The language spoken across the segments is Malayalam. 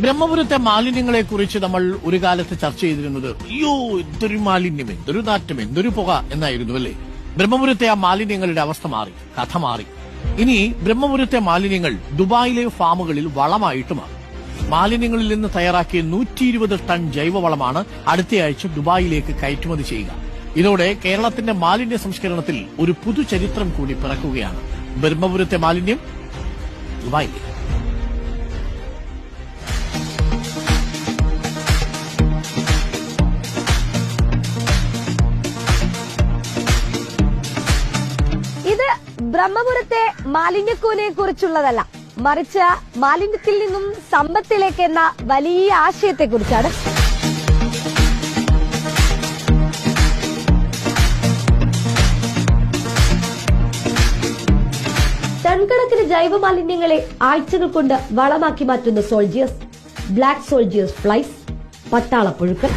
ബ്രഹ്മപുരത്തെ മാലിന്യങ്ങളെ കുറിച്ച് നമ്മൾ ഒരു കാലത്ത് ചർച്ച ചെയ്തിരുന്നത് അയ്യോ എന്തൊരു മാലിന്യം എന്തൊരു നാറ്റം എന്തൊരു പുക എന്നായിരുന്നു അല്ലേ? ബ്രഹ്മപുരത്തെ ആ മാലിന്യങ്ങളുടെ അവസ്ഥ മാറി കഥ മാറി. ഇനി ബ്രഹ്മപുരത്തെ മാലിന്യങ്ങൾ ദുബായിലെ ഫാമുകളിൽ വളമായിട്ട് മാറും. മാലിന്യങ്ങളിൽ നിന്ന് തയ്യാറാക്കിയ നൂറ്റി ഇരുപത് ടൺ ജൈവവളമാണ് അടുത്തയാഴ്ച ദുബായിലേക്ക് കയറ്റുമതി ചെയ്യുക. ഇതോടെ കേരളത്തിന്റെ മാലിന്യ സംസ്കരണത്തിൽ ഒരു പുതു ചരിത്രം കൂടി പിറക്കുകയാണ്. ബ്രഹ്മപുരത്തെ മാലിന്യം ദുബായിലേക്ക്. ബ്രഹ്മപുരത്തെ മാലിന്യക്കൂനയെ കുറിച്ചുള്ളതല്ല മറിച്ച് മാലിന്യത്തിൽ നിന്നും സമ്പത്തിലേക്ക് എന്ന വലിയ ആശയത്തെക്കുറിച്ചാണ്. ടൺകണക്കിന് ജൈവ മാലിന്യങ്ങളെ ആഴ്ചകൾ കൊണ്ട് വളമാക്കി മാറ്റുന്ന സോൾജിയേഴ്സ് ബ്ലാക്ക് സോൾജിയേഴ്സ് ഫ്ലൈസ് പട്ടാളപ്പുഴുക്കൾ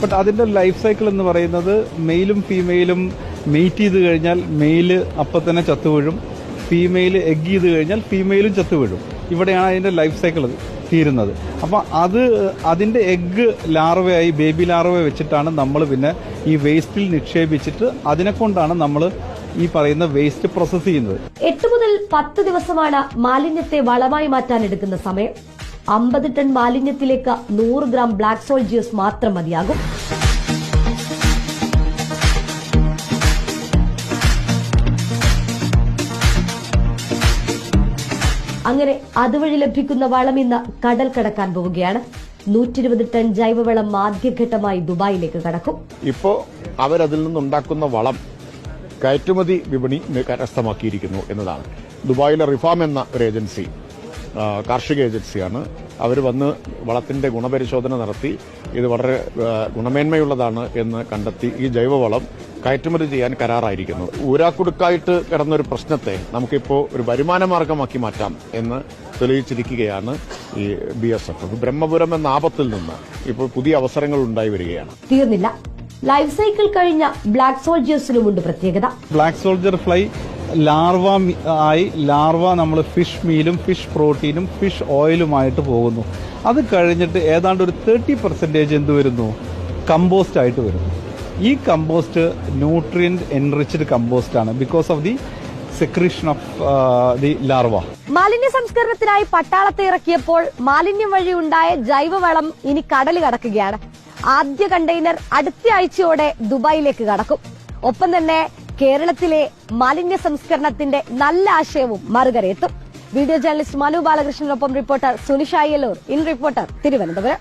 ബട്ട് അതിന്റെ ലൈഫ് സൈക്കിൾ എന്ന് പറയുന്നത് മെയിലും ഫീമെയിലും മെയ്റ്റ് ചെയ്ത് കഴിഞ്ഞാൽ മെയിൽ അപ്പം തന്നെ ചത്തുവീഴും. ഫീമെയിൽ എഗ് ചെയ്ത് കഴിഞ്ഞാൽ ഫീമെയിലും ചത്തുവീഴും. ഇവിടെയാണ് അതിന്റെ ലൈഫ് സൈക്കിൾ തീരുന്നത്. അപ്പം അത് അതിന്റെ എഗ് ലാർവയായി ബേബി ലാർവ വെച്ചിട്ടാണ് നമ്മൾ പിന്നെ ഈ വേസ്റ്റിൽ നിക്ഷേപിച്ചിട്ട് അതിനെ കൊണ്ടാണ് നമ്മൾ ഈ പറയുന്ന വേസ്റ്റ് പ്രോസസ് ചെയ്യുന്നത്. എട്ട് മുതൽ പത്ത് ദിവസമാണ് മാലിന്യത്തെ വളമായി മാറ്റാൻ എടുക്കുന്ന സമയം. അമ്പത് ടൺ മാലിന്യത്തിലേക്ക് നൂറ് ഗ്രാം ബ്ലാക്ക് സോൾ ജ്യൂസ് മാത്രം മതിയാകും. അങ്ങനെ അതുവഴി ലഭിക്കുന്ന വളം ഇന്ന് കടൽ കടക്കാൻ പോവുകയാണ്. നൂറ്റിരുപത് ടൺ ജൈവവളം ആദ്യഘട്ടമായി ദുബായിലേക്ക് കടക്കും. ഇപ്പോ അവരതിൽ നിന്നുണ്ടാക്കുന്ന വളം കയറ്റുമതി വിപണി കരസ്ഥമാക്കിയിരിക്കുന്നു എന്നതാണ്. ദുബായിലെ റിഫാം എന്ന ഒരു ഏജൻസി കാർഷിക ഏജൻസിയാണ്. അവർ വന്ന് വളത്തിന്റെ ഗുണപരിശോധന നടത്തി. ഇത് വളരെ ഗുണമേന്മയുള്ളതാണ് എന്ന് കണ്ടെത്തി ഈ ജൈവവളം കയറ്റുമതി ചെയ്യാൻ കരാറായിരിക്കുന്നു. ഊരാക്കുടുക്കായിട്ട് കിടന്നൊരു പ്രശ്നത്തെ നമുക്കിപ്പോൾ ഒരു വരുമാന മാർഗമാക്കി മാറ്റാം എന്ന് തെളിയിച്ചിരിക്കുകയാണ് ഈ ബി എസ് എഫ്. ബ്രഹ്മപുരം എന്ന ആപത്തിൽ നിന്ന് ഇപ്പോൾ പുതിയ അവസരങ്ങൾ ഉണ്ടായി വരികയാണ്. തീർന്നില്ല. ലൈഫ് സൈക്കിൾ കഴിഞ്ഞ ബ്ലാക്ക് സോൾജിയേഴ്സിനുമുണ്ട് പ്രത്യേകത. ബ്ലാക്ക് സോൾജർ ഫ്ലൈ ലാർവ ആയി ലാർവ നമ്മൾ ഫിഷ് മീലും ഫിഷ് പ്രോട്ടീനും ഫിഷ് ഓയിലുമായിട്ട് പോകുന്നു. അത് കഴിഞ്ഞിട്ട് ഏതാണ്ട് ഒരു തേർട്ടി പെർസെന്റേജ് എന്ത് വരുന്നു? കമ്പോസ്റ്റ് ആയിട്ട് വരുന്നു. ഈ കമ്പോസ്റ്റ് ന്യൂട്രിയന്റ് എൻറിച്ച്ഡ് കമ്പോസ്റ്റ് ആണ് because of the secretion of the larva. മാലിന്യ സംസ്കരണത്തിനായി പട്ടാളത്തെ ഇറക്കിയപ്പോൾ മാലിന്യം വഴി ഉണ്ടായ ജൈവവളം ഇനി കടൽ കടക്കുകയാണ്. ആദ്യ കണ്ടെയ്നർ അടുത്ത ആഴ്ചയോടെ ദുബായിലേക്ക് കടക്കും. ഒപ്പം തന്നെ കേരളത്തിലെ മാലിന്യ സംസ്കരണത്തിന്റെ നല്ല ആശയവും മറുകരയെത്തും. Video journalist Manu ബാലകൃഷ്ണനൊപ്പം reporter Sunisha Ayyalur in reporter Thiruvananthapuram.